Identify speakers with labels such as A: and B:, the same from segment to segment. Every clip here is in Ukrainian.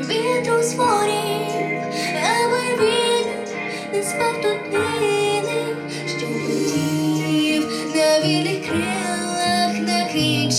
A: вітру з морів, аби він не спав тут нині, на вільних крилах на крик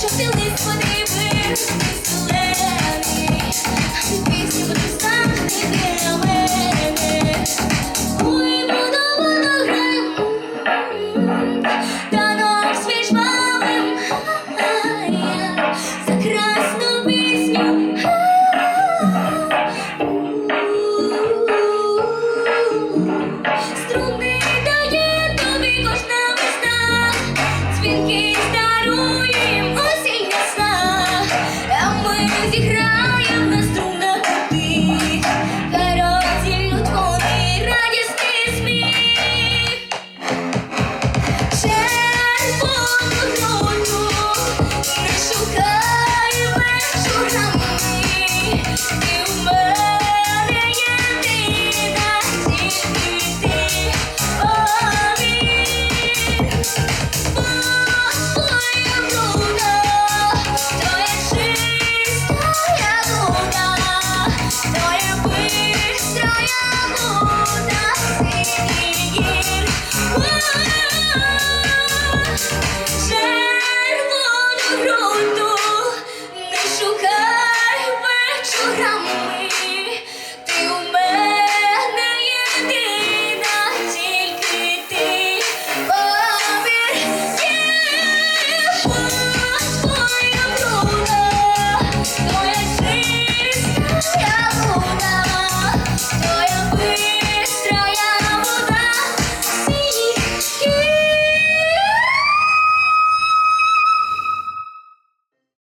A: Just to live for the